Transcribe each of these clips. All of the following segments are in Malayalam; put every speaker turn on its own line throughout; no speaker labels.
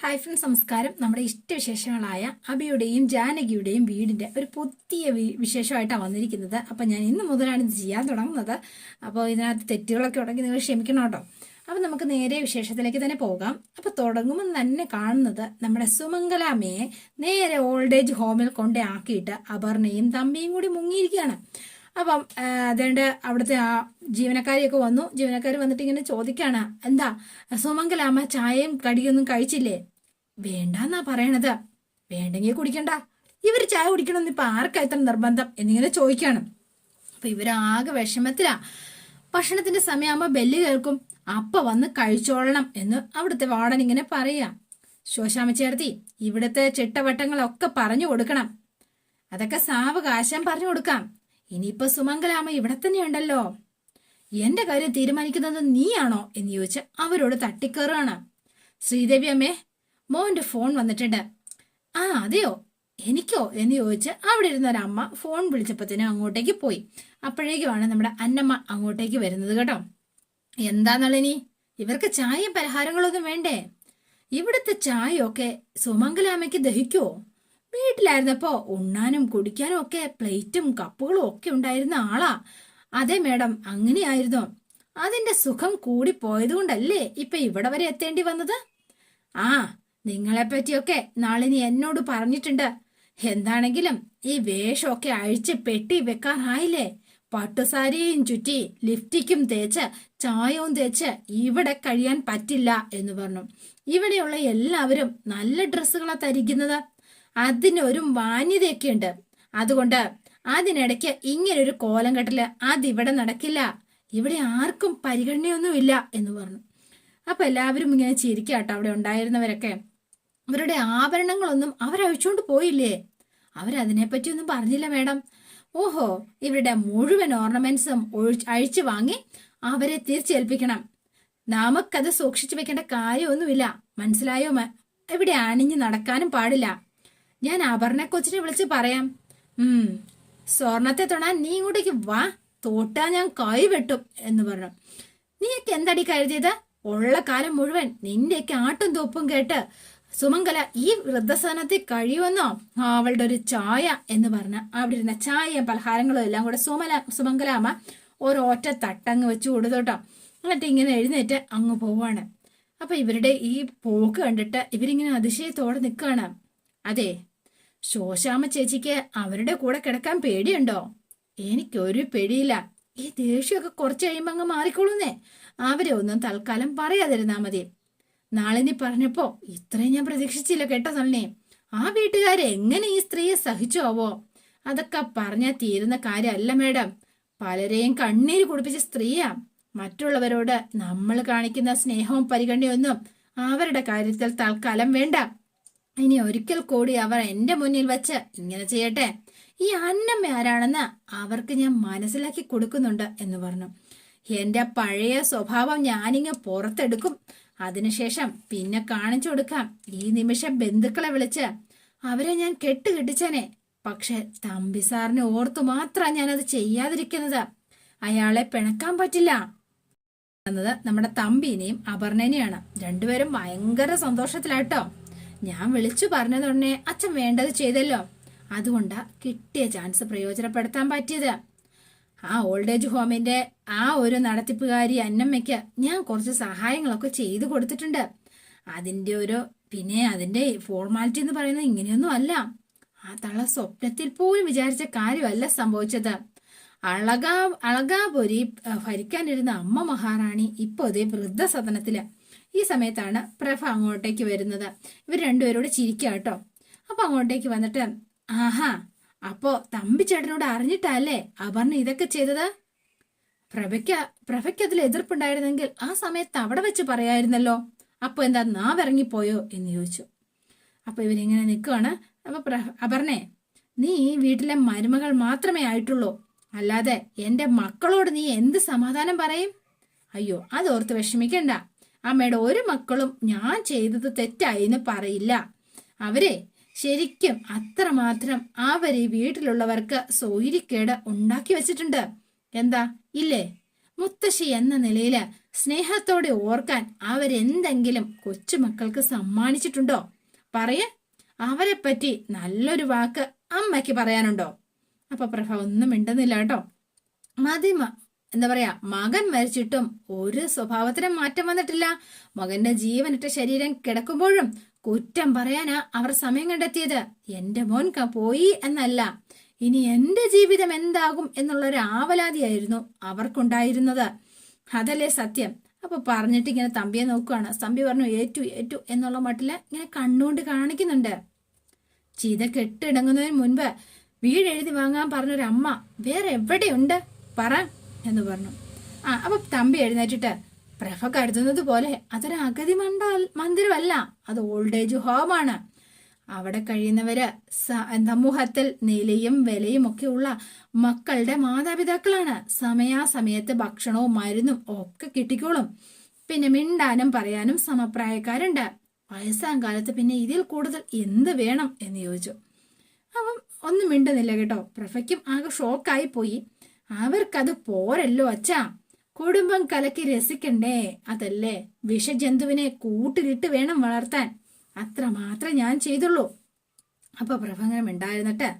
ഹായ് ഫ്രണ്ട്സ് നമസ്കാരം നമ്മുടെ ഇഷ്ടവിശേഷങ്ങളായ അബിയുടെയും ജാനകിയുടെയും വീടിന്റെ ഒരു പുതിയ വിശേഷമായിട്ടാണ് വന്നിരിക്കുന്നത്. അപ്പം ഞാൻ ഇന്ന് മുതലാണ് ഇത് ചെയ്യാൻ തുടങ്ങുന്നത്. അപ്പോൾ ഇതിനകത്ത് തെറ്റുകളൊക്കെ ഉണ്ടെങ്കിൽ നിങ്ങൾ ക്ഷമിക്കണം കേട്ടോ. അപ്പം നമുക്ക് നേരെ വിശേഷത്തിലേക്ക് തന്നെ പോകാം. അപ്പം തുടങ്ങുമ്പോൾ തന്നെ കാണുന്നത് നമ്മുടെ സുമംഗലാമ്മയെ നേരെ ഓൾഡ് ഏജ് ഹോമിൽ കൊണ്ടേ ആക്കിയിട്ട് അപർണയും തമ്പിയും കൂടി മുങ്ങിയിരിക്കുകയാണ്. അപ്പം ആ, അതുകൊണ്ട് അവിടുത്തെ ആ ജീവനക്കാരിയൊക്കെ വന്നു. ജീവനക്കാർ വന്നിട്ട് ഇങ്ങനെ ചോദിക്കാണ് എന്താ സുമംഗലാമ്മ ചായയും കടിയൊന്നും കഴിച്ചില്ലേ? വേണ്ടെന്നാ പറയണത്. വേണ്ടെങ്കിൽ കുടിക്കണ്ട. ഇവർ ചായ കുടിക്കണമെന്ന് ഇപ്പൊ ആർക്കാ ഇത്ര നിർബന്ധം? എന്നിങ്ങനെ ചോദിക്കാണ്. അപ്പൊ ഇവരാകെ വിഷമത്തിലാ. ഭക്ഷണത്തിന്റെ സമയമാകുമ്പോ ബെല്ല് കേൾക്കും. അപ്പ വന്ന് കഴിച്ചോളണം എന്ന് അവിടുത്തെ വാർഡൻ ഇങ്ങനെ പറയാ. ശോശാമ ചേർത്തി ഇവിടുത്തെ ചിട്ടവട്ടങ്ങളൊക്കെ പറഞ്ഞു കൊടുക്കണം. അതൊക്കെ സാവകാശം പറഞ്ഞു കൊടുക്കാം. ഇനിയിപ്പോ സുമംഗലാമ്മ ഇവിടെ തന്നെയുണ്ടല്ലോ. എന്റെ കാര്യം തീരുമാനിക്കുന്നത് നീയാണോ എന്ന് ചോദിച്ച് അവരോട് തട്ടിക്കയറുകയാണ് ശ്രീദേവി അമ്മേ മോന്റെ ഫോൺ വന്നിട്ടുണ്ട്. ആ അതെയോ? എനിക്കോ എന്ന് ചോദിച്ച് അവിടെ ഇരുന്ന ഒരു അമ്മ ഫോൺ വിളിച്ചപ്പത്തിന് അങ്ങോട്ടേക്ക് പോയി. അപ്പോഴേക്കുമാണ് നമ്മുടെ അന്നമ്മ അങ്ങോട്ടേക്ക് വരുന്നത് കേട്ടോ. എന്താന്നുള്ളനി ഇവർക്ക് ചായയും പലഹാരങ്ങളൊന്നും വേണ്ടേ? ഇവിടുത്തെ ചായയൊക്കെ സുമംഗലാമ്മയ്ക്ക് ദഹിക്കുവോ? വീട്ടിലായിരുന്നപ്പോ ഉണ്ണാനും കുടിക്കാനും ഒക്കെ പ്ലേറ്റും കപ്പുകളും ഒക്കെ ഉണ്ടായിരുന്ന ആളാ. അതെ മേഡം അങ്ങനെയായിരുന്നു. അതിന്റെ സുഖം കൂടി പോയതുകൊണ്ടല്ലേ ഇപ്പൊ ഇവിടെ വരെ എത്തേണ്ടി വന്നത്? ആ നിങ്ങളെ പറ്റിയൊക്കെ നാളിനി എന്നോട് പറഞ്ഞിട്ടുണ്ട്. എന്താണെങ്കിലും ഈ വേഷമൊക്കെ അഴിച്ച് പെട്ടി വെക്കാറായില്ലേ? പട്ടുസാരിയും ചുറ്റി ലിഫ്റ്റിക്കും തേച്ച് ചായവും തേച്ച് ഇവിടെ കഴിയാൻ പറ്റില്ല എന്ന് പറഞ്ഞു. ഇവിടെയുള്ള എല്ലാവരും നല്ല ഡ്രസ്സുകളാ ധരിക്കുന്നത്. അതിനൊരു മാന്യതയൊക്കെ ഉണ്ട്. അതുകൊണ്ട് അതിനിടയ്ക്ക് ഇങ്ങനൊരു കോലം കെട്ടൽ അതിവിടെ നടക്കില്ല. ഇവിടെ ആർക്കും പരിഗണനയൊന്നുമില്ല എന്ന് പറഞ്ഞു. അപ്പൊ എല്ലാവരും ഇങ്ങനെ ചിരിക്കാട്ടോ അവിടെ ഉണ്ടായിരുന്നവരൊക്കെ. അവരുടെ ആഭരണങ്ങളൊന്നും അവരഴിച്ചുകൊണ്ട് പോയില്ലേ? അവരതിനെപ്പറ്റിയൊന്നും പറഞ്ഞില്ല മേഡം. ഓഹോ ഇവരുടെ മുഴുവൻ ഓർണമെന്റ്സും അഴിച്ചു വാങ്ങി അവരെ തിരിച്ചേൽപ്പിക്കണം. നമുക്കത് സൂക്ഷിച്ചു വെക്കേണ്ട കാര്യമൊന്നുമില്ല. മനസ്സിലായോ ഇവിടെ അണിഞ്ഞ് നടക്കാനും പാടില്ല. ഞാൻ അപർണ കൊച്ചിനെ വിളിച്ച് പറയാം. ഉം സ്വർണത്തെ തൊണാൻ നീ ഇങ്ങോട്ടേക്ക് വാ. തോട്ടാ ഞാൻ കൈ വെട്ടും എന്ന് പറഞ്ഞു. നീയൊക്കെ എന്തടി കരുതിയത് ഉള്ള കാലം മുഴുവൻ നിന്റെയൊക്കെ ആട്ടും തോപ്പും കേട്ട് സുമംഗല ഈ വൃദ്ധസദനത്തിൽ കഴിയുമെന്നോ? അവളുടെ ഒരു ചായ എന്ന് പറഞ്ഞ അവിടെ ഇരുന്ന ചായയും പലഹാരങ്ങളും എല്ലാം കൂടെ സുമല സുമംഗലാമ്മ ഒരൊറ്റ തട്ടങ്ങ് വെച്ച് കൊടുത്തോട്ടോ. എന്നിട്ട് ഇങ്ങനെ എഴുന്നേറ്റ് അങ്ങ് പോവാണ്. അപ്പൊ ഇവരുടെ ഈ പോക്ക് കണ്ടിട്ട് ഇവരിങ്ങനെ അതിശയത്തോടെ നിൽക്കുകയാണ്. അതെ ശോശാമ്മ ചേച്ചിക്ക് അവരുടെ കൂടെ കിടക്കാൻ പേടിയുണ്ടോ? എനിക്കൊരു പേടിയില്ല. ഈ ദേഷ്യമൊക്കെ കുറച്ച് കഴിയുമ്പോ അങ്ങ് മാറിക്കോളൂന്നേ. അവരെ ഒന്നും തൽക്കാലം പറയാതിരുന്നാ മതി. നാളിനി പറഞ്ഞപ്പോ ഇത്രയും ഞാൻ പ്രതീക്ഷിച്ചില്ല കേട്ടോ സണ്ണേ ആ വീട്ടുകാരെ എങ്ങനെ ഈ സ്ത്രീയെ സഹിച്ചോവോ? അതൊക്കെ പറഞ്ഞാൽ തീരുന്ന കാര്യമല്ല മേഡം. പലരെയും കണ്ണീര് കുടിപ്പിച്ച സ്ത്രീയാ. മറ്റുള്ളവരോട് നമ്മൾ കാണിക്കുന്ന സ്നേഹവും പരിഗണനയൊന്നും അവരുടെ കാര്യത്തിൽ തൽക്കാലം വേണ്ട. ഇനി ഒരിക്കൽ കൂടി അവർ എന്റെ മുന്നിൽ വെച്ച് ഇങ്ങനെ ചെയ്യട്ടെ? ഈ അന്നമ്മ ആരാണെന്ന് അവർക്ക് ഞാൻ മനസ്സിലാക്കി കൊടുക്കുന്നുണ്ട് എന്ന് പറഞ്ഞു. എന്റെ പഴയ സ്വഭാവം ഞാനിങ്ങ് പുറത്തെടുക്കും. അതിനുശേഷം പിന്നെ കാണിച്ചു കൊടുക്കാം. ഈ നിമിഷം ബന്ധുക്കളെ വിളിച്ച് അവരെ ഞാൻ കെട്ടുകെട്ടിച്ചനെ. പക്ഷെ തമ്പി സാറിനെ ഓർത്തു മാത്രമാണ് ഞാനത് ചെയ്യാതിരിക്കുന്നത്. അയാളെ പിണക്കാൻ പറ്റില്ല. എന്നത് നമ്മുടെ തമ്പിനെയും അപർണനെയാണ് രണ്ടുപേരും ഭയങ്കര സന്തോഷത്തിലാട്ടോ. ഞാൻ വിളിച്ചു പറഞ്ഞതുടനെ അച്ഛൻ വേണ്ടത് ചെയ്തല്ലോ. അതുകൊണ്ടാ കിട്ടിയ ചാൻസ് പ്രയോജനപ്പെടുത്താൻ പറ്റിയത്. ആ ഓൾഡ് ഏജ് ഹോമിന്റെ ആ ഒരു നടത്തിപ്പുകാരി അന്നമ്മയ്ക്ക് ഞാൻ കുറച്ച് സഹായങ്ങളൊക്കെ ചെയ്തു കൊടുത്തിട്ടുണ്ട്. അതിന്റെ ഒരു പിന്നെ അതിന്റെ ഫോർമാലിറ്റി എന്ന് പറയുന്നത് ഇങ്ങനെയൊന്നും അല്ല. ആ തള്ള സ്വപ്നത്തിൽ പോലും വിചാരിച്ച കാര്യമല്ല സംഭവിച്ചത്. അളകാ അളകാപുരി ഭരിക്കാനിരുന്ന അമ്മ മഹാറാണി ഇപ്പൊ അതേ വൃദ്ധസദനത്തിൽ. ഈ സമയത്താണ് പ്രഭ അങ്ങോട്ടേക്ക് വരുന്നത്. ഇവർ രണ്ടുപേരോട് ചിരിക്കുക കേട്ടോ അപ്പൊ അങ്ങോട്ടേക്ക് വന്നിട്ട് ആഹാ അപ്പോ തമ്പി ചേട്ടനോട് അറിഞ്ഞിട്ടല്ലേ അപർണ ഇതൊക്കെ ചെയ്തത്? പ്രഭയ്ക്ക് പ്രഭയ്ക്ക് അതിൽ എതിർപ്പുണ്ടായിരുന്നെങ്കിൽ ആ സമയത്ത് അവിടെ വെച്ച് പറയായിരുന്നല്ലോ. അപ്പൊ എന്താ നാവിറങ്ങിപ്പോയോ എന്ന് ചോദിച്ചു. അപ്പൊ ഇവരിങ്ങനെ നിൽക്കുവാണ്. അപ്പൊ പ്ര- അപർണേ നീ ഈ വീട്ടിലെ മരുമകൾ മാത്രമേ ആയിട്ടുള്ളൂ. അല്ലാതെ എന്റെ മക്കളോട് നീ എന്ത് സമാധാനം പറയും? അയ്യോ അതോർത്ത് വിഷമിക്കണ്ട. അമ്മയുടെ ഒരു മക്കളും ഞാൻ ചെയ്തത് തെറ്റായി എന്ന് പറയില്ല. അവരെ ശരിക്കും അത്രമാത്രം അവർ ഈ വീട്ടിലുള്ളവർക്ക് സോയിരിക്കേട് ഉണ്ടാക്കി വെച്ചിട്ടുണ്ട്. എന്താ? ഇല്ലേ? മുത്തശ്ശി എന്ന നിലയിൽ സ്നേഹത്തോടെ ഓർക്കാൻ അവരെന്തെങ്കിലും കൊച്ചുമക്കൾക്ക് സമ്മാനിച്ചിട്ടുണ്ടോ? പറയ. അവരെ പറ്റി നല്ലൊരു വാക്ക് അമ്മയ്ക്ക് പറയാനുണ്ടോ? അപ്പൊ പ്രഭ ഒന്നും മിണ്ടുന്നില്ല കേട്ടോ. മതി മ- എന്താ പറയാ മകൻ മരിച്ചിട്ടും ഒരു സ്വഭാവത്തിനും മാറ്റം വന്നിട്ടില്ല. മകന്റെ ജീവനിട്ട ശരീരം കിടക്കുമ്പോഴും കുറ്റം പറയാനാ അവർ സമയം കണ്ടെത്തിയത്. എന്റെ മോൻ പോയി എന്നല്ല ഇനി എന്റെ ജീവിതം എന്താകും എന്നുള്ള ഒരു ആവലാതിയായിരുന്നു അവർക്കുണ്ടായിരുന്നത്. അതല്ലേ സത്യം. അപ്പൊ പറഞ്ഞിട്ട് ഇങ്ങനെ തമ്പിയെ നോക്കുകയാണ് തമ്പി പറഞ്ഞു ഏറ്റു ഏറ്റു എന്നുള്ള മട്ടിൽ ഇങ്ങനെ കണ്ണുകൊണ്ട് കാണിക്കുന്നുണ്ട്. ചീത കെട്ടിടങ്ങുന്നതിന് മുൻപ് വീടെഴുതി വാങ്ങാൻ പറഞ്ഞൊരു അമ്മ വേറെ എവിടെയുണ്ട്? പറ. എന്ന് പറഞ്ഞു. ആ അപ്പൊ തമ്പി എഴുന്നേറ്റിട്ട് പ്രഭ കരുതുന്നത് പോലെ അതൊരു അഗതി മണ്ട മന്ദിരമല്ല അത് ഓൾഡ് ഏജ് ഹോമാണ് അവിടെ കഴിയുന്നവര് സമൂഹത്തിൽ നിലയും വിലയും ഒക്കെ ഉള്ള മക്കളുടെ മാതാപിതാക്കളാണ്. സമയാസമയത്ത് ഭക്ഷണവും മരുന്നും ഒക്കെ കിട്ടിക്കോളും. പിന്നെ മിണ്ടാനും പറയാനും സമപ്രായക്കാരുണ്ട്. വയസ്സാം കാലത്ത് പിന്നെ ഇതിൽ കൂടുതൽ എന്ത് വേണം എന്ന് ചോദിച്ചു. അവൻ ഒന്നും മിണ്ടുന്നില്ല കേട്ടോ. പ്രഭയ്ക്കും ആകെ ഷോക്കായി പോയി. അവർക്കത് പോരല്ലോ അച്ഛാ. കുടുംബം കലക്കി രസിക്കണ്ടേ. അതല്ലേ? വിഷജന്തുവിനെ കൂട്ടിലിട്ട് വേണം വളർത്താൻ. അത്ര മാത്രം ഞാൻ ചെയ്തുള്ളൂ. അപ്പൊ പ്രഭംഗനം ഉണ്ടായിരുന്നിട്ട്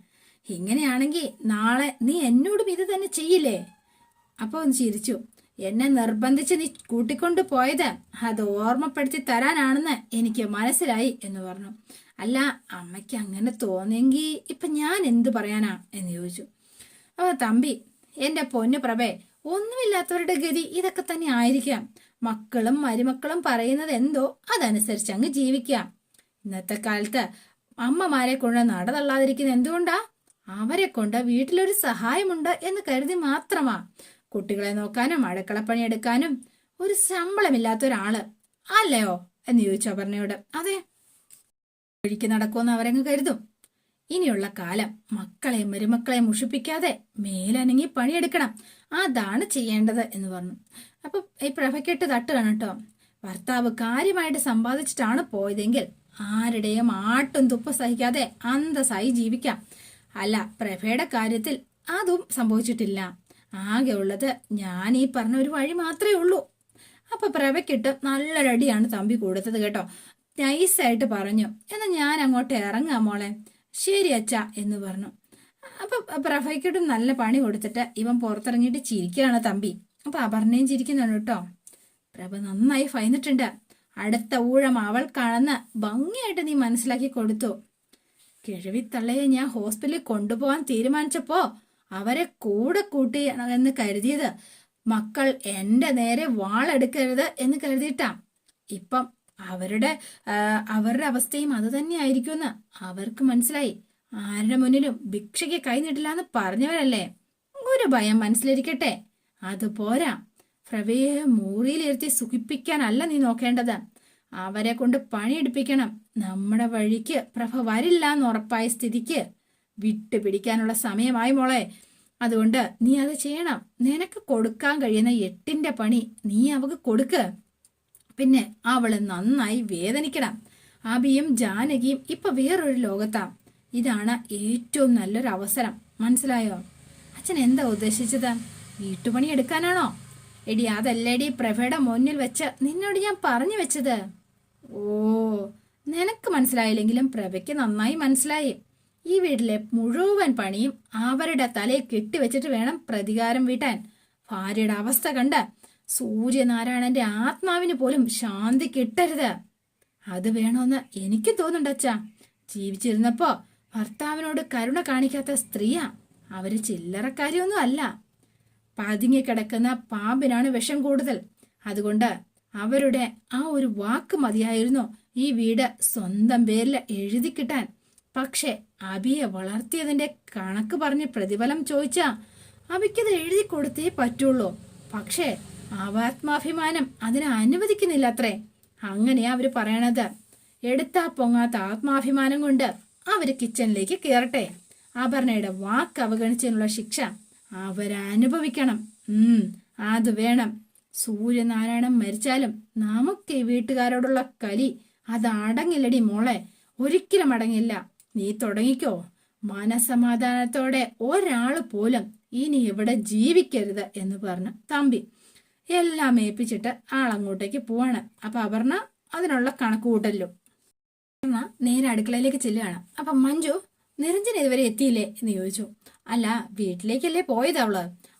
ഇങ്ങനെയാണെങ്കിൽ നാളെ നീ എന്നോടും ഇത് തന്നെ ചെയ്യില്ലേ? അപ്പോൾ ഒന്ന് ചിരിച്ചു. എന്നെ നിർബന്ധിച്ച് നീ കൂട്ടിക്കൊണ്ട് പോയത് അത് ഓർമ്മപ്പെടുത്തി തരാനാണെന്ന് എനിക്ക് മനസ്സിലായി എന്ന് പറഞ്ഞു. അല്ല അമ്മയ്ക്ക് അങ്ങനെ തോന്നിയെങ്കിൽ ഇപ്പൊ ഞാൻ എന്തു പറയാനാ? എന്ന് ചോദിച്ചു. അപ്പൊ തമ്പി എന്റെ പൊന്നു പ്രഭേ ഒന്നുമില്ലാത്തവരുടെ ഗതി ഇതൊക്കെ തന്നെ ആയിരിക്കാം. മക്കളും മരുമക്കളും പറയുന്നത് എന്തോ അതനുസരിച്ച് അങ്ങ് ജീവിക്കാം. ഇന്നത്തെ കാലത്ത് അമ്മമാരെ കൊണ്ട് നടതള്ളാതിരിക്കുന്നത് എന്തുകൊണ്ടാ? അവരെ കൊണ്ട് വീട്ടിലൊരു സഹായമുണ്ട് എന്ന് കരുതി മാത്രമാ. കുട്ടികളെ നോക്കാനും അടുക്കളപ്പണി എടുക്കാനും ഒരു ശമ്പളമില്ലാത്ത ഒരാൾ അല്ലയോ? എന്ന് ചോദിച്ചു അപർണയോട്. അതെ. വഴിക്ക് നടക്കുമെന്ന് അവരങ്ങ് കരുതും. ഇനിയുള്ള കാലം മക്കളെ മരുമക്കളെ മുഷിപ്പിക്കാതെ മേലനങ്ങി പണിയെടുക്കണം. അതാണ് ചെയ്യേണ്ടത് എന്ന് പറഞ്ഞു. അപ്പൊ ഈ പ്രഭയ്ക്കെട്ട് തട്ടുകയാണ് കേട്ടോ. ഭർത്താവ് കാര്യമായിട്ട് സമ്പാദിച്ചിട്ടാണ് പോയതെങ്കിൽ ആരുടെയും ആട്ടും തുപ്പ സഹിക്കാതെ അന്തസായി ജീവിക്കാം. അല്ല പ്രഭയുടെ കാര്യത്തിൽ അതും സംഭവിച്ചിട്ടില്ല. ആകെ ഉള്ളത് ഞാൻ ഈ പറഞ്ഞ ഒരു വഴി മാത്രമേ ഉള്ളൂ. അപ്പൊ പ്രഭയ്ക്കിട്ട് നല്ലൊരടിയാണ് തമ്പി കൊടുത്തത് കേട്ടോ. നൈസായിട്ട് പറഞ്ഞു എന്നാ ഞാൻ അങ്ങോട്ട് ഇറങ്ങാം മോളെ. ശരി അച്ഛ എന്ന് പറഞ്ഞു. അപ്പൊ പ്രഭയ്ക്കോട്ട് നല്ല പണി കൊടുത്തിട്ട് ഇവൻ പുറത്തിറങ്ങിയിട്ട് ചിരിക്കുകയാണ് തമ്പി. അപ്പൊ അപർണയും ചിരിക്കുന്നുണ്ട് കേട്ടോ. പ്രഭ നന്നായി ഭയന്നിട്ടുണ്ട് അടുത്ത ഊഴം അവൾ അവൾക്കാണെന്ന് ഭംഗിയായിട്ട് നീ മനസ്സിലാക്കി കൊടുത്തു. കിഴവിത്തള്ളയെ ഞാൻ ഹോസ്പിറ്റലിൽ കൊണ്ടുപോകാൻ തീരുമാനിച്ചപ്പോ അവരെ കൂടെ കൂട്ടി എന്ന് കരുതിയത് മക്കൾ എന്റെ നേരെ വാളെടുക്കരുത് എന്ന് കരുതിയിട്ടാ. ഇപ്പം അവരുടെ അവരുടെ അവസ്ഥയും അത് തന്നെയായിരിക്കുമെന്ന് അവർക്ക് മനസ്സിലായി. ആരുടെ മുന്നിലും ഭിക്ഷയ്ക്ക് കൈ നീട്ടില്ല എന്ന് പറഞ്ഞവരല്ലേ? ഒരു ഭയം മനസ്സിലിരിക്കട്ടെ. അത് പോരാ. പ്രവേ മൂറിയിലിരുത്തി സുഖിപ്പിക്കാനല്ല നീ നോക്കേണ്ടത്. അവരെ കൊണ്ട് പണിയെടുപ്പിക്കണം. നമ്മുടെ വഴിക്ക് പ്രഭ വരില്ല എന്ന് ഉറപ്പായ സ്ഥിതിക്ക് വിട്ടുപിടിക്കാനുള്ള സമയമായി മോളെ. അതുകൊണ്ട് നീ അത് ചെയ്യണം. നിനക്ക് കൊടുക്കാൻ കഴിയുന്ന എട്ടിന്റെ പണി നീ അവക്ക് കൊടുക്ക്. പിന്നെ അവൾ നന്നായി വേദനിക്കണം. അബിയും ജാനകിയും ഇപ്പൊ വേറൊരു ലോകത്താ. ഇതാണ് ഏറ്റവും നല്ലൊരു അവസരം. മനസ്സിലായോ? അച്ഛൻ എന്താ ഉദ്ദേശിച്ചത്? വീട്ടുപണി എടുക്കാനാണോ? എടി അതല്ലേടി പ്രഭയുടെ മുന്നിൽ വെച്ച് നിന്നോട് ഞാൻ പറഞ്ഞു വെച്ചത്. ഓ നിനക്ക് മനസ്സിലായില്ലെങ്കിലും പ്രഭയ്ക്ക് നന്നായി മനസ്സിലായി. ഈ വീട്ടിലെ മുഴുവൻ പണിയും അവരുടെ തലയിൽ കെട്ടിവെച്ചിട്ട് വേണം പ്രതികാരം വീട്ടാൻ. ഭാര്യയുടെ അവസ്ഥ കണ്ട് സൂര്യനാരായണന്റെ ആത്മാവിന് പോലും ശാന്തി കിട്ടരുത്. അത് വേണമെന്ന് എനിക്ക് തോന്നുന്നുണ്ട് അച്ഛാ. ജീവിച്ചിരുന്നപ്പോ ഭർത്താവിനോട് കരുണ കാണിക്കാത്ത സ്ത്രീയാ. അവർ ചില്ലറക്കാരിയൊന്നും അല്ല. പതുങ്ങിക്കിടക്കുന്ന പാമ്പിനാണ് വിഷം കൂടുതൽ. അതുകൊണ്ട് അവരുടെ ആ ഒരു വാക്ക് മതിയായിരുന്നു ഈ വീട് സ്വന്തം പേരിൽ എഴുതി കിട്ടാൻ. പക്ഷെ അബിയെ വളർത്തിയതിന്റെ കണക്ക് പറഞ്ഞ് പ്രതിഫലം ചോദിച്ചാ അബിക്കത് എഴുതി കൊടുത്തേ പറ്റുള്ളൂ. പക്ഷേ ആത്മാഭിമാനം അതിനെ അനുവദിക്കുന്നില്ല അത്രേ അങ്ങനെയാ അവർ പറയണത് എടുത്താ പൊങ്ങാത്ത ആത്മാഭിമാനം കൊണ്ട് അവർ കിച്ചണിലേക്ക് കയറട്ടെ അപർണയുടെ വാക്ക് അവഗണിച്ചതിനുള്ള ശിക്ഷ അവരനുഭവിക്കണം ഉം അത് വേണം. സൂര്യനാരായണൻ മരിച്ചാലും നമുക്ക് ഈ വീട്ടുകാരോടുള്ള കലി അത് അടങ്ങില്ലടി മോളെ. ഒരിക്കലും അടങ്ങില്ല. നീ തുടങ്ങിക്കോ. മനസമാധാനത്തോടെ ഒരാൾ പോലും ഇനി ഇവിടെ ജീവിക്കരുത് എന്ന് പറഞ്ഞു തമ്പി. എല്ലാം ഏൽപ്പിച്ചിട്ട് ആളങ്ങോട്ടേക്ക് പോവാണ്. അപ്പൊ അപർണ അതിനുള്ള കണക്ക് കൂട്ടല്ലോ അപർണ നേരെ അടുക്കളയിലേക്ക് ചെല്ലുകയാണ്. അപ്പൊ മഞ്ജു നിരഞ്ജൻ ഇതുവരെ എത്തിയില്ലേ? എന്ന് ചോദിച്ചു. അല്ല വീട്ടിലേക്കല്ലേ പോയത് അവൾ?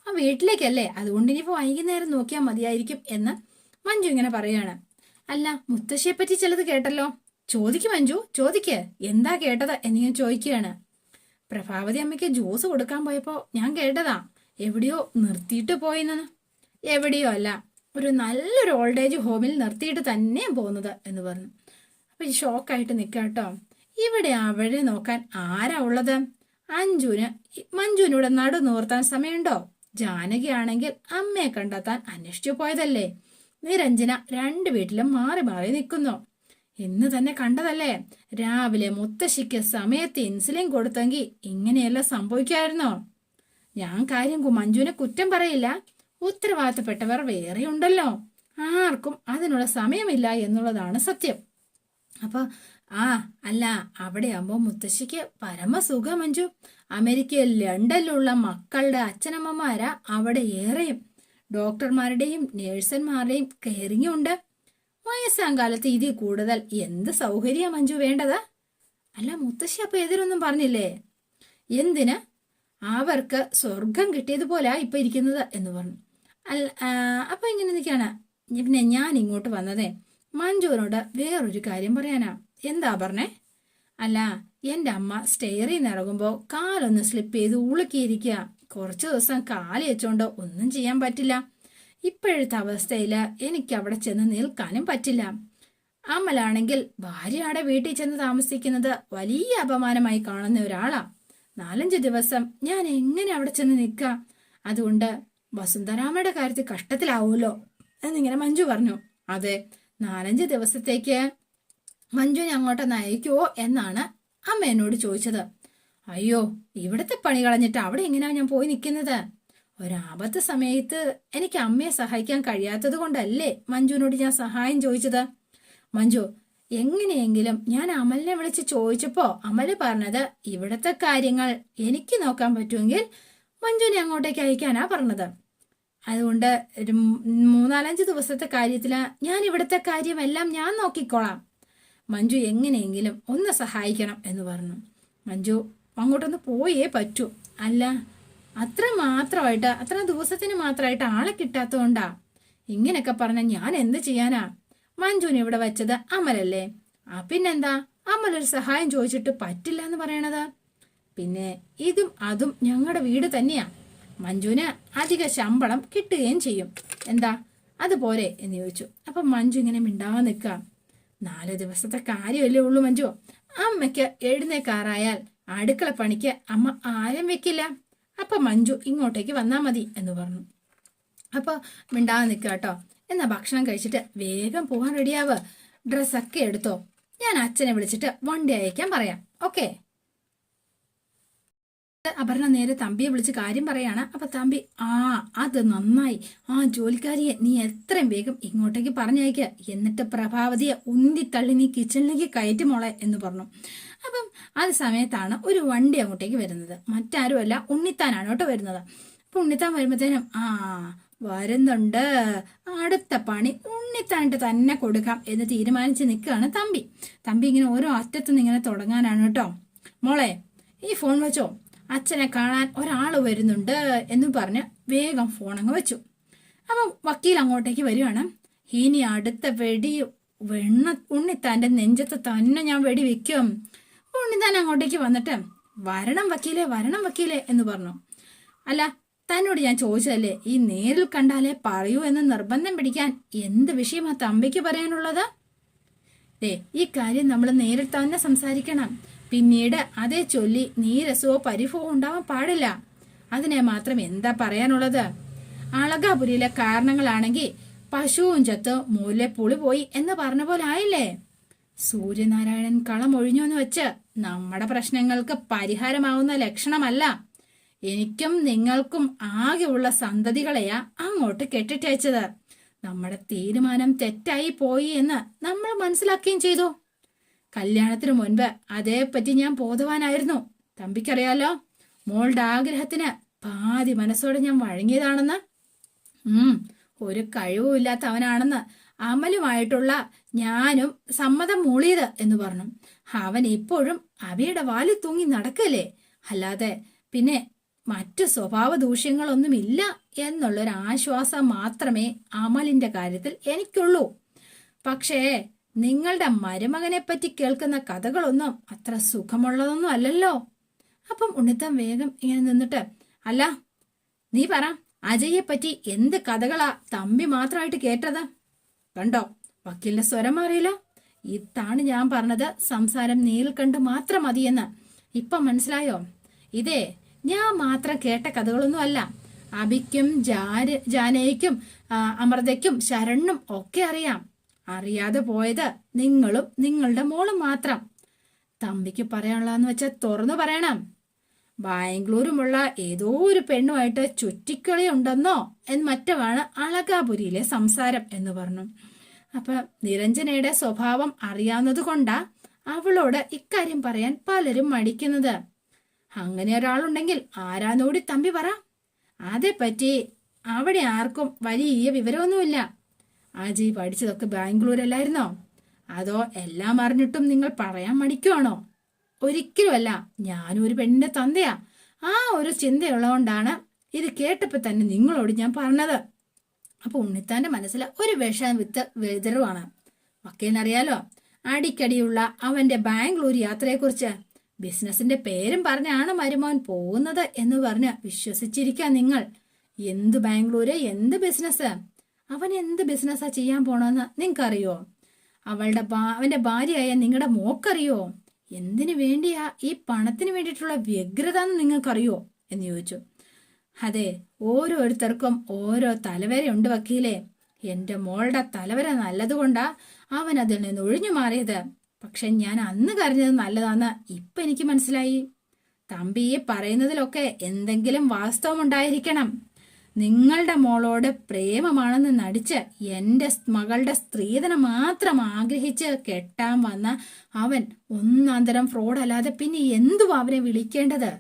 ആ വീട്ടിലേക്കല്ലേ. അതുകൊണ്ട് ഇനിയിപ്പോ വൈകുന്നേരം നോക്കിയാൽ മതിയായിരിക്കും എന്ന് മഞ്ജു ഇങ്ങനെ പറയാണ് അല്ല മുത്തശ്ശിയെ പറ്റി ചിലത് കേട്ടല്ലോ? ചോദിക്ക് മഞ്ജു ചോദിക്ക്. എന്താ കേട്ടത്? എന്ന് ഞാൻ ചോദിക്കുകയാണ്. പ്രഭാവതി അമ്മയ്ക്ക് ജ്യൂസ് കൊടുക്കാൻ പോയപ്പോ ഞാൻ കേട്ടതാ. എവിടെയോ നിർത്തിയിട്ട് പോയിന്ന്. എവിടെയോ അല്ല ഒരു നല്ലൊരു ഓൾഡ് ഏജ് ഹോമിൽ നിർത്തിയിട്ട് തന്നെ പോകുന്നത് എന്ന് പറഞ്ഞു. അപ്പൊ ഷോക്കായിട്ട് നിൽക്കാട്ടോ ഇവിടെ അവരെ നോക്കാൻ ആരാ ഉള്ളത്? അഞ്ജുന് മഞ്ജുവിനൂടെ നടു നൂർത്താൻ സമയമുണ്ടോ? ജാനകിയാണെങ്കിൽ അമ്മയെ കണ്ടെത്താൻ അന്വേഷിച്ചു പോയതല്ലേ? നിരഞ്ജന രണ്ട് വീട്ടിലും മാറി മാറി നിൽക്കുന്നു. ഇന്ന് തന്നെ കണ്ടതല്ലേ? രാവിലെ മുത്തശ്ശിക്ക് സമയത്ത് ഇൻസുലിൻ കൊടുത്തെങ്കിൽ ഇങ്ങനെയല്ല സംഭവിക്കായിരുന്നോ? ഞാൻ കാര്യം മഞ്ജുവിനെ കുറ്റം പറയില്ല. ഉത്തരവാദിത്തപ്പെട്ടവർ വേറെ ഉണ്ടല്ലോ. ആർക്കും അതിനുള്ള സമയമില്ല എന്നുള്ളതാണ് സത്യം. അപ്പൊ ആ അല്ല അവിടെ ആകുമ്പോ മുത്തശ്ശിക്ക് പരമസുഖം മഞ്ജു അമേരിക്കയിൽ ലണ്ടനിലുള്ള മക്കളുടെ അച്ഛനമ്മമാരാ അവിടെ ഏറെയും. ഡോക്ടർമാരുടെയും നേഴ്സന്മാരുടെയും കയറിങ്ങുണ്ട് വയസ്സാം കാലത്ത് ഇതിൽ കൂടുതൽ എന്ത് സൗകര്യ മഞ്ജു വേണ്ടത്? അല്ല മുത്തശ്ശി അപ്പൊ എതിരൊന്നും പറഞ്ഞില്ലേ? എന്തിന്? അവർക്ക് സ്വർഗം കിട്ടിയതുപോലാ ഇപ്പൊ ഇരിക്കുന്നത് എന്ന് പറഞ്ഞു. അല്ല ആ, അപ്പൊ ഇങ്ങനെ നിൽക്കാണ് പിന്നെ ഞാൻ ഇങ്ങോട്ട് വന്നതേ മഞ്ജുവിനോട് വേറൊരു കാര്യം പറയാനാ. എന്താ പറഞ്ഞേ? അല്ല എന്റെ അമ്മ സ്റ്റെയറിൽ നിന്ന് ഇറങ്ങുമ്പോ കാലൊന്ന് സ്ലിപ്പ് ചെയ്ത് ഉളുക്കിയിരിക്കുക. കുറച്ച് ദിവസം കാൽ വെച്ചോണ്ട് ഒന്നും ചെയ്യാൻ പറ്റില്ല. ഇപ്പോഴത്തെ അവസ്ഥയിൽ എനിക്ക് അവിടെ ചെന്ന് നിൽക്കാനും പറ്റില്ല. അമ്മലാണെങ്കിൽ ഭാര്യയുടെ വീട്ടിൽ ചെന്ന് താമസിക്കുന്നത് വലിയ അപമാനമായി കാണുന്ന ഒരാളാ. നാലഞ്ച് ദിവസം ഞാൻ എങ്ങനെ അവിടെ ചെന്ന് നിൽക്കാം? അതുകൊണ്ട് വസുന്ധരാമയുടെ കാര്യത്തിൽ കഷ്ടത്തിലാവുമല്ലോ? എന്നിങ്ങനെ മഞ്ജു പറഞ്ഞു. അതെ നാലഞ്ച് ദിവസത്തേക്ക് മഞ്ജുവിനെ അങ്ങോട്ട് നയിക്കുവോ എന്നാണ് അമ്മ എന്നോട് ചോദിച്ചത്. അയ്യോ ഇവിടുത്തെ പണി കളഞ്ഞിട്ട് അവിടെ എങ്ങനെയാ ഞാൻ പോയി നിൽക്കുന്നത്? ഒരാപത്ത് സമയത്ത് എനിക്ക് അമ്മയെ സഹായിക്കാൻ കഴിയാത്തത് കൊണ്ടല്ലേ മഞ്ജുവിനോട് ഞാൻ സഹായം ചോദിച്ചത്? മഞ്ജു എങ്ങനെയെങ്കിലും ഞാൻ അമലിനെ വിളിച്ച് ചോദിച്ചപ്പോ അമൽ പറഞ്ഞത് ഇവിടത്തെ കാര്യങ്ങൾ എനിക്ക് നോക്കാൻ പറ്റുമെങ്കിൽ മഞ്ജുവിനെ അങ്ങോട്ടേക്ക് അയക്കാനാ പറഞ്ഞത്. അതുകൊണ്ട് ഒരു മൂന്നാലഞ്ച് ദിവസത്തെ കാര്യത്തിൽ ഞാൻ ഇവിടുത്തെ കാര്യമെല്ലാം ഞാൻ നോക്കിക്കോളാം. മഞ്ജു എങ്ങനെയെങ്കിലും ഒന്ന് സഹായിക്കണം എന്ന് പറഞ്ഞു. മഞ്ജു അങ്ങോട്ടൊന്ന് പോയേ പറ്റൂ. അല്ല അത്ര മാത്രമായിട്ട് അത്ര ദിവസത്തിന് മാത്രമായിട്ട് ആളെ കിട്ടാത്തതുകൊണ്ടാ. ഇങ്ങനെയൊക്കെ പറഞ്ഞ ഞാൻ എന്ത് ചെയ്യാനാ? മഞ്ജുവിനെ ഇവിടെ വെച്ചത് അമലല്ലേ? ആ പിന്നെന്താ? അമലൊരു സഹായം ചോദിച്ചിട്ട് പറ്റില്ല എന്ന് പറയണത്. പിന്നെ ഇതും അതും ഞങ്ങളുടെ വീട് തന്നെയാ. മഞ്ജുവിന് അധിക ശമ്പളം കിട്ടുകയും ചെയ്യും. എന്താ? അതുപോലെ എന്ന് ചോദിച്ചു. അപ്പൊ മഞ്ജു ഇങ്ങനെ മിണ്ടാതെ നിൽക്കുക നാല് ദിവസത്തെ കാര്യമല്ലേ ഉള്ളൂ മഞ്ജു. അമ്മയ്ക്ക് എഴുന്നേക്കാറായാൽ അടുക്കള പണിക്ക് അമ്മ ആരും വെക്കില്ല. അപ്പൊ മഞ്ജു ഇങ്ങോട്ടേക്ക് വന്നാ മതി എന്ന് പറഞ്ഞു. അപ്പൊ മിണ്ടാതെ നിൽക്കുക കേട്ടോ എന്നാ ഭക്ഷണം കഴിച്ചിട്ട് വേഗം പോകാൻ റെഡിയാവ് ഡ്രസ്സൊക്കെ എടുത്തോ. ഞാൻ അച്ഛനെ വിളിച്ചിട്ട് വണ്ടി അയക്കാൻ പറയാം. ഓക്കെ അപർണ നേരെ തമ്പിയെ വിളിച്ച് കാര്യം പറയാണ്. അപ്പൊ തമ്പി ആ അത് നന്നായി. ആ ജോലിക്കാരിയെ നീ എത്രയും വേഗം ഇങ്ങോട്ടേക്ക് പറഞ്ഞയക്ക. എന്നിട്ട് പ്രഭാവതിയെ ഉന്തിത്തള്ളി നീ കിച്ചണിലേക്ക് കയറ്റി മോളെ എന്ന് പറഞ്ഞു. അപ്പം അത് സമയത്താണ് ഒരു വണ്ടി അങ്ങോട്ടേക്ക് വരുന്നത്. മറ്റാരുമല്ല ഉണ്ണിത്താനാണ് കേട്ടോ വരുന്നത്. അപ്പൊ ഉണ്ണിത്താൻ വരുമ്പോഴത്തേനും ആ വരുന്നുണ്ട്. അടുത്ത പണി ഉണ്ണിത്താനിട്ട് തന്നെ കൊടുക്കാം എന്ന് തീരുമാനിച്ച് നിൽക്കുകയാണ് തമ്പി. തമ്പി ഇങ്ങനെ ഓരോ അറ്റത്തുനിന്ന് ഇങ്ങനെ തുടങ്ങാനാണ് കേട്ടോ. മോളെ ഈ ഫോൺ വെച്ചോ. അച്ഛനെ കാണാൻ ഒരാൾ വരുന്നുണ്ട് എന്ന് പറഞ്ഞ് വേഗം ഫോൺ അങ്ങ് വെച്ചു. അപ്പം വക്കീൽ അങ്ങോട്ടേക്ക് വരികയാണ്. ഇനി അടുത്ത വെടി വെണ്ണ ഉണ്ണിത്താന്റെ നെഞ്ചത്ത് തന്നെ ഞാൻ വെടി വെക്കും ഉണ്ണിത്താൻ അങ്ങോട്ടേക്ക് വന്നിട്ട് വരണം വക്കീലെ വരണം വക്കീലെ എന്ന് പറഞ്ഞു. അല്ല തന്നോട് ഞാൻ ചോദിച്ചതല്ലേ ഈ നേരിൽ കണ്ടാലേ പറയൂ എന്ന് നിർബന്ധം പിടിക്കാൻ എന്ത് വിഷയമാ തമ്പിക്ക് പറയാനുള്ളത്? ഏ ഈ കാര്യം നമ്മൾ നേരിൽ തന്നെ സംസാരിക്കണം. പിന്നീട് അതേ ചൊല്ലി നീരസോ പരിഭവോ ഉണ്ടാവാൻ പാടില്ല. അതിനെ മാത്രം എന്താ പറയാനുള്ളത്? അളകാപുരിയിലെ കാരണങ്ങളാണെങ്കിൽ പശുവും ചത്ത് പുളി പോയി എന്ന് പറഞ്ഞ പോലെ ആയില്ലേ? സൂര്യനാരായണൻ കളം ഒഴിഞ്ഞു എന്ന് വെച്ച് നമ്മുടെ പ്രശ്നങ്ങൾക്ക് പരിഹാരമാവുന്ന ലക്ഷണമല്ല. എനിക്കും നിങ്ങൾക്കും ആകെയുള്ള സന്തതികളെയാ അങ്ങോട്ട് കെട്ടിട്ടയച്ചത്. നമ്മുടെ തീരുമാനം തെറ്റായി പോയി എന്ന് നമ്മൾ മനസ്സിലാക്കുകയും ചെയ്തു. കല്യാണത്തിന് മുൻപ് അതേപ്പറ്റി ഞാൻ ബോധവാനായിരുന്നു. തമ്പിക്കറിയാലോ? മോളുടെ ആഗ്രഹത്തിന് പാതി മനസ്സോടെ ഞാൻ വഴങ്ങിയതാണെന്ന്. ഉം ഒരു കഴിവുമില്ലാത്ത അവനാണെന്ന് അമലുമായിട്ടുള്ള ഞാനും സമ്മതം മൂളിയത് എന്ന് പറഞ്ഞു. അവൻ ഇപ്പോഴും അവയുടെ വാലി തൂങ്ങി നടക്കല്ലേ? അല്ലാതെ പിന്നെ മറ്റു സ്വഭാവ ദൂഷ്യങ്ങളൊന്നുമില്ല എന്നുള്ളൊരു ആശ്വാസം മാത്രമേ അമലിന്റെ കാര്യത്തിൽ എനിക്കുള്ളൂ. പക്ഷേ നിങ്ങളുടെ മരുമകനെ പറ്റി കേൾക്കുന്ന കഥകളൊന്നും അത്ര സുഖമുള്ളതൊന്നും അല്ലല്ലോ. അപ്പം ഉണ്ണിത്തം വേഗം ഇങ്ങനെ നിന്നിട്ട് അല്ല നീ പറ അജയെ പറ്റി എന്ത് കഥകളാ തമ്പി മാത്രമായിട്ട് കേട്ടത്? കണ്ടോ വക്കീലിന്റെ സ്വരം മാറിയില്ല ഇതാണ് ഞാൻ പറഞ്ഞത് സംസാരം നേരിൽ കണ്ട് മാത്രം മതിയെന്ന്. ഇപ്പൊ മനസ്സിലായോ? ഇതേ ഞാൻ മാത്രം കേട്ട കഥകളൊന്നും അല്ല. അബിക്കും ജാര ജാനയ്ക്കും അമൃതയ്ക്കും ശരണ്ണും ഒക്കെ അറിയാം. അറിയാതെ പോയത് നിങ്ങളും നിങ്ങളുടെ മോളും മാത്രം. തമ്പിക്ക് പറയാനുള്ളതെന്ന് വെച്ചാൽ തുറന്നു പറയണം. ബാംഗ്ലൂരുമുള്ള ഏതോ ഒരു പെണ്ണുമായിട്ട് ചുറ്റിക്കളി ഉണ്ടെന്നോ എന്ന് മറ്റുമാണ് അളകാപുരിയിലെ സംസാരം എന്ന് പറഞ്ഞു. അപ്പൊ നിരഞ്ജനയുടെ സ്വഭാവം അറിയാവുന്നത് കൊണ്ടാ അവളോട് ഇക്കാര്യം പറയാൻ പലരും മടിക്കുന്നത്. അങ്ങനെ ഒരാളുണ്ടെങ്കിൽ ആരാന്നോടി തമ്പി പറ. അതേപ്പറ്റി അവിടെ ആർക്കും വലിയ വിവരമൊന്നുമില്ല. അജയ് പഠിച്ചതൊക്കെ ബാംഗ്ലൂരല്ലായിരുന്നോ? അതോ എല്ലാം അറിഞ്ഞിട്ടും നിങ്ങൾ പറയാൻ മടിക്കുവാണോ? ഒരിക്കലുമല്ല ഞാനും ഒരു പെണ്ണിന്റെ തന്തയാ. ആ ഒരു ചിന്തയുള്ളതുകൊണ്ടാണ് ഇത് കേട്ടപ്പോൾ തന്നെ നിങ്ങളോട് ഞാൻ പറഞ്ഞത്. അപ്പോൾ ഉണ്ണിത്താന്റെ മനസ്സിൽ ഒരു വിഷം വിത്ത് വെതിരുവാണ് വക്കീലിനറിയാലോ അടിക്കടിയുള്ള അവന്റെ ബാംഗ്ലൂർ യാത്രയെക്കുറിച്ച് ബിസിനസിന്റെ പേരും പറഞ്ഞാണ് മരുമോൻ പോകുന്നത് എന്ന് പറഞ്ഞ് വിശ്വസിച്ചിരിക്കുക നിങ്ങൾ. എന്ത് ബാംഗ്ലൂര് എന്ത് ബിസിനസ് അവൻ എന്ത് ബിസിനസ്സാ ചെയ്യാൻ പോണെന്ന് നിങ്ങൾക്കറിയോ? അവളുടെ ഭാ- അവന്റെ ഭാര്യയായ നിങ്ങളുടെ മോക്കറിയോ? എന്തിനു വേണ്ടിയാ ഈ പണത്തിന് വേണ്ടിയിട്ടുള്ള വ്യഗ്രത എന്ന് നിങ്ങൾക്കറിയോ? എന്ന് ചോദിച്ചു. അതെ ഓരോരുത്തർക്കും ഓരോ തലവരയുണ്ട് വക്കീലേ. എന്റെ മോളുടെ തലവര നല്ലതുകൊണ്ടാ അവൻ അതിൽ നിന്ന് ഒഴിഞ്ഞു മാറിയത്. പക്ഷെ ഞാൻ അന്ന് കരഞ്ഞത് നല്ലതാന്ന് ഇപ്പൊ എനിക്ക് മനസ്സിലായി. തമ്പി പറയുന്നതിലൊക്കെ എന്തെങ്കിലും വാസ്തവമുണ്ടായിരിക്കണം നിങ്ങളുടെ മോളോട് പ്രേമമാണെന്ന് നടിച്ച് എന്റെ മകളുടെ സ്ത്രീധനം മാത്രം ആഗ്രഹിച്ച് കെട്ടാൻ വന്ന അവൻ ഒന്നാന്തരം ഫ്രോഡല്ലാതെ പിന്നെ എന്തുവാ അവനെ വിളിക്കേണ്ടത്?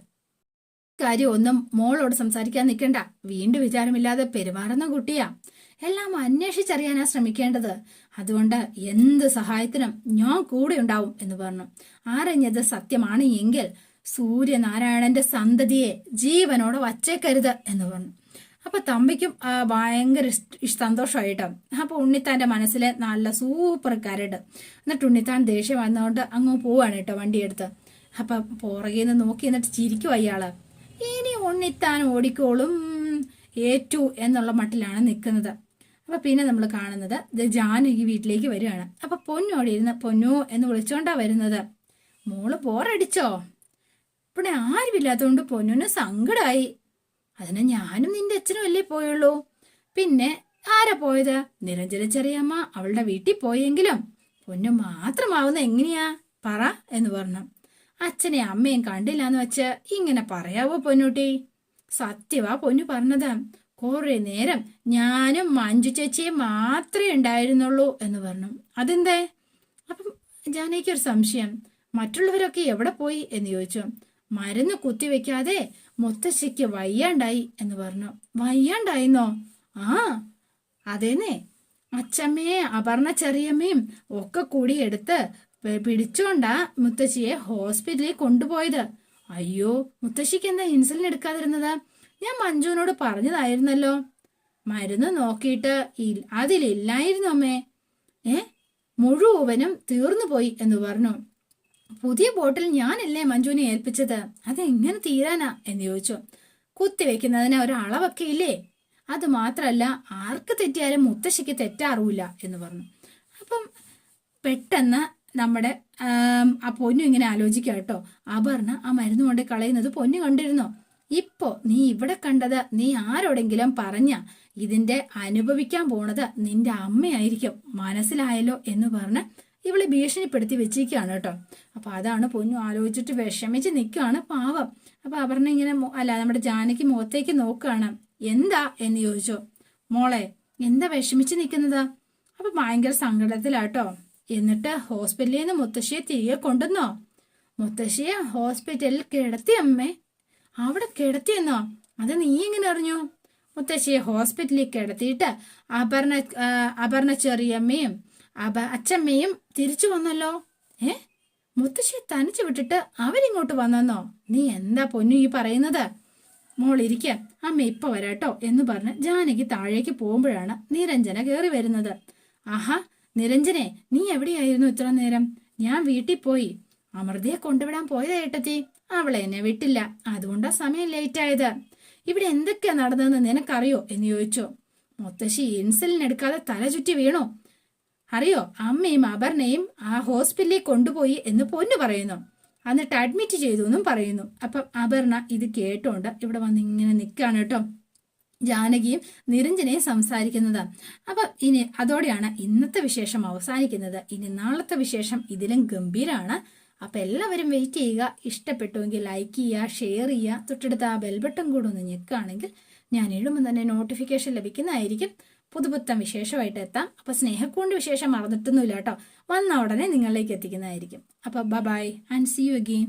കാര്യം ഒന്നും മോളോട് സംസാരിക്കാൻ നിൽക്കണ്ട. വീണ്ടും വിചാരമില്ലാതെ പെരുമാറുന്ന കുട്ടിയാ. എല്ലാം അന്വേഷിച്ചറിയാനാ ശ്രമിക്കേണ്ടത്. അതുകൊണ്ട് എന്ത് സഹായത്തിനും ഞാൻ കൂടെ ഉണ്ടാവും എന്ന് പറഞ്ഞു. അറിഞ്ഞത് സത്യമാണ് എങ്കിൽ സൂര്യനാരായണന്റെ സന്തതിയെ ജീവനോടെ വച്ചേക്കരുത് എന്ന് പറഞ്ഞു. അപ്പൊ തമ്പിക്കും ഭയങ്കര സന്തോഷമായിട്ടോ അപ്പൊ ഉണ്ണിത്താന്റെ മനസ്സിൽ നല്ല സൂപ്പർ കരട്. എന്നിട്ട് ഉണ്ണിത്താൻ ദേഷ്യം വന്നുകൊണ്ട് അങ്ങ് പോവാണ് കേട്ടോ വണ്ടിയെടുത്ത്. അപ്പൊ പുറകെ നിന്ന് നോക്കി എന്നിട്ട് ചിരിക്കും അയാൾ ഇനി ഉണ്ണിത്താൻ ഓടിക്കോളും ഏറ്റു എന്നുള്ള മട്ടിലാണ് നിൽക്കുന്നത് അപ്പൊ പിന്നെ നമ്മൾ കാണുന്നത് ഇത് ജാനകി വീട്ടിലേക്ക് വരികയാണ്. അപ്പൊ ഓടി ഇരുന്ന് പൊന്നു എന്ന് വിളിച്ചോണ്ടാ വരുന്നത്. മോൾ പോറടിച്ചോ ഇവിടെ ആരുമില്ലാത്തതുകൊണ്ട് പൊന്നുന് സങ്കടായി. അതിന് ഞാനും നിന്റെ അച്ഛനും അല്ലേ പോയുള്ളൂ? പിന്നെ ആരാ പോയത്? നിരഞ്ജന ചെറിയമ്മ അവളുടെ വീട്ടിൽ പോയെങ്കിലും പൊന്നു മാത്രമാവുന്ന എങ്ങനെയാ? പറ എന്ന് പറഞ്ഞു. അച്ഛനെ അമ്മയും കണ്ടില്ല എന്ന് വെച്ച് ഇങ്ങനെ പറയാവോ പൊന്നൂട്ടി? സത്യവാ പൊന്നു പറഞ്ഞത്. കുറെ നേരം ഞാനും മഞ്ജു ചേച്ചിയെ മാത്രമേ ഉണ്ടായിരുന്നുള്ളൂ എന്ന് പറഞ്ഞു. അതെന്തേ? അപ്പം ജാനകിക്കൊരു സംശയം. മറ്റുള്ളവരൊക്കെ എവിടെ പോയി എന്ന് ചോദിച്ചു. മരുന്ന് കുത്തിവെക്കാതെ മുത്തശ്ശിക്ക് വയ്യാണ്ടായി എന്ന് പറഞ്ഞു. വയ്യാണ്ടായിന്നോ? ആ അതേനേ അച്ചമ്മയെ അപർണ ചെറിയമ്മയും ഒക്കെ കൂടി എടുത്ത് പിടിച്ചോണ്ടാ മുത്തശ്ശിയെ ഹോസ്പിറ്റലിൽ കൊണ്ടുപോയത്. അയ്യോ മുത്തശ്ശിക്ക് എന്താ ഇൻസുലിൻ എടുക്കാതിരുന്നത്? ഞാൻ മഞ്ജുവിനോട് പറഞ്ഞതായിരുന്നല്ലോ. മരുന്ന് നോക്കിയിട്ട് അതിലില്ലായിരുന്നു അമ്മേ. ഏ? മുഴുവനും തീർന്നു പോയി എന്ന് പറഞ്ഞു. പുതിയ ബോട്ടിൽ ഞാനല്ലേ മഞ്ജുവിനെ ഏൽപ്പിച്ചത്? അതെങ്ങനെ തീരാനാ? എന്ന് ചോദിച്ചു. കുത്തിവെക്കുന്നതിന് ഒരളവൊക്കെ ഇല്ലേ? അത് മാത്രല്ല ആർക്ക് തെറ്റിയാലും മുത്തശ്ശിക്ക് തെറ്റാറില്ല എന്ന് പറഞ്ഞു. അപ്പം പെട്ടെന്ന് നമ്മുടെ ആ പൊന്നു ഇങ്ങനെ ആലോചിക്കുക കേട്ടോ. അപർണ ആ മരുന്ന് കൊണ്ട് കളയുന്നത് പൊന്നു കണ്ടിരുന്നോ? ഇപ്പോ നീ ഇവിടെ കണ്ടത് നീ ആരോടെങ്കിലും പറഞ്ഞ ഇതിന്റെ അനുഭവിക്കാൻ പോണത് നിന്റെ അമ്മയായിരിക്കും മനസ്സിലായല്ലോ എന്ന് പറഞ്ഞ് ഇവളെ ഭീഷണിപ്പെടുത്തി വെച്ചിരിക്കുകയാണ് കേട്ടോ. അപ്പോൾ അതാണ് പൊന്നു ആലോചിച്ചിട്ട് വിഷമിച്ച് നിൽക്കുകയാണ് പാവം. അപ്പോൾ അപർണ ഇങ്ങനെ അല്ല നമ്മുടെ ജാനകി മുഖത്തേക്ക് നോക്കുകയാണ്. എന്താ എന്ന് ചോദിച്ചു. മോളെ എന്താ വിഷമിച്ച് നിൽക്കുന്നത്? അപ്പൊ ഭയങ്കര സങ്കടത്തിലാട്ടോ എന്നിട്ട് ഹോസ്പിറ്റലിൽ നിന്ന് മുത്തശ്ശിയെ തിരികെ കൊണ്ടുവന്നോ? മുത്തശ്ശിയെ ഹോസ്പിറ്റലിൽ കിടത്തി അമ്മേ. അവിടെ കിടത്തിയെന്നോ അത് നീ എങ്ങനെ അറിഞ്ഞു? മുത്തശ്ശിയെ ഹോസ്പിറ്റലിൽ കിടത്തിയിട്ട് അപർണ അപർണ ചെറിയമ്മയും അപ അച്ചമ്മയും തിരിച്ചു വന്നല്ലോ. ഏ? മുത്തശ്ശിയെ തനിച്ചു വിട്ടിട്ട് അവരിങ്ങോട്ട് വന്നെന്നോ? നീ എന്താ പൊന്നു ഈ പറയുന്നത്? മോൾ ഇരിക്കുക അമ്മ ഇപ്പൊ വരാട്ടോ എന്ന് പറഞ്ഞ് ജാനകി താഴേക്ക് പോകുമ്പോഴാണ് നിരഞ്ജന കയറി വരുന്നത്. ആഹാ നിരഞ്ജനെ നീ എവിടെയായിരുന്നു ഇത്ര നേരം? ഞാൻ വീട്ടിൽ പോയി. അമൃതയെ കൊണ്ടുവിടാൻ പോയത് ഏട്ടത്തി. അവളെ എന്നെ വിട്ടില്ല. അതുകൊണ്ടാ സമയം ലേറ്റ് ആയത് ഇവിടെ എന്തൊക്കെയാ നടന്നതെന്ന് നിനക്കറിയോ? എന്ന് ചോദിച്ചു. മുത്തശ്ശി ഇൻസുലിൻ എടുക്കാതെ തല ചുറ്റി വീണോ. അറിയോ? അമ്മയും അപർണയും ആ ഹോസ്പിറ്റലിൽ കൊണ്ടുപോയി എന്ന് പൊന്നു പറയുന്നു. എന്നിട്ട് അഡ്മിറ്റ് ചെയ്തു എന്നും പറയുന്നു. അപ്പം അപർണ ഇത് കേട്ടോണ്ട് ഇവിടെ വന്ന് ഇങ്ങനെ നിൽക്കുകയാണ് കേട്ടോ. ജാനകിയും നിരഞ്ജനയും സംസാരിക്കുന്നത്. അപ്പൊ ഇനി അതോടെയാണ് ഇന്നത്തെ വിശേഷം അവസാനിക്കുന്നത്. ഇനി നാളത്തെ വിശേഷം ഇതിലും ഗംഭീരാണ്. അപ്പൊ എല്ലാവരും വെയിറ്റ് ചെയ്യുക. ഇഷ്ടപ്പെട്ടുവെങ്കിൽ ലൈക്ക് ചെയ്യുക ഷെയർ ചെയ്യുക. തൊട്ടടുത്ത് ആ ബെൽബട്ടൺ കൂടെ ഒന്ന് ഞെക്കുകയാണെങ്കിൽ ഞാൻ എഴുമ്പം തന്നെ നോട്ടിഫിക്കേഷൻ ലഭിക്കുന്നതായിരിക്കും. പുതുപുത്തൻ വിശേഷമായിട്ട് എത്താം. അപ്പൊ സ്നേഹക്കൂണ്ട് വിശേഷം മറന്നിട്ടൊന്നുമില്ല കേട്ടോ. വന്ന ഉടനെ നിങ്ങളിലേക്ക് എത്തിക്കുന്നതായിരിക്കും. അപ്പൊ bye and see you again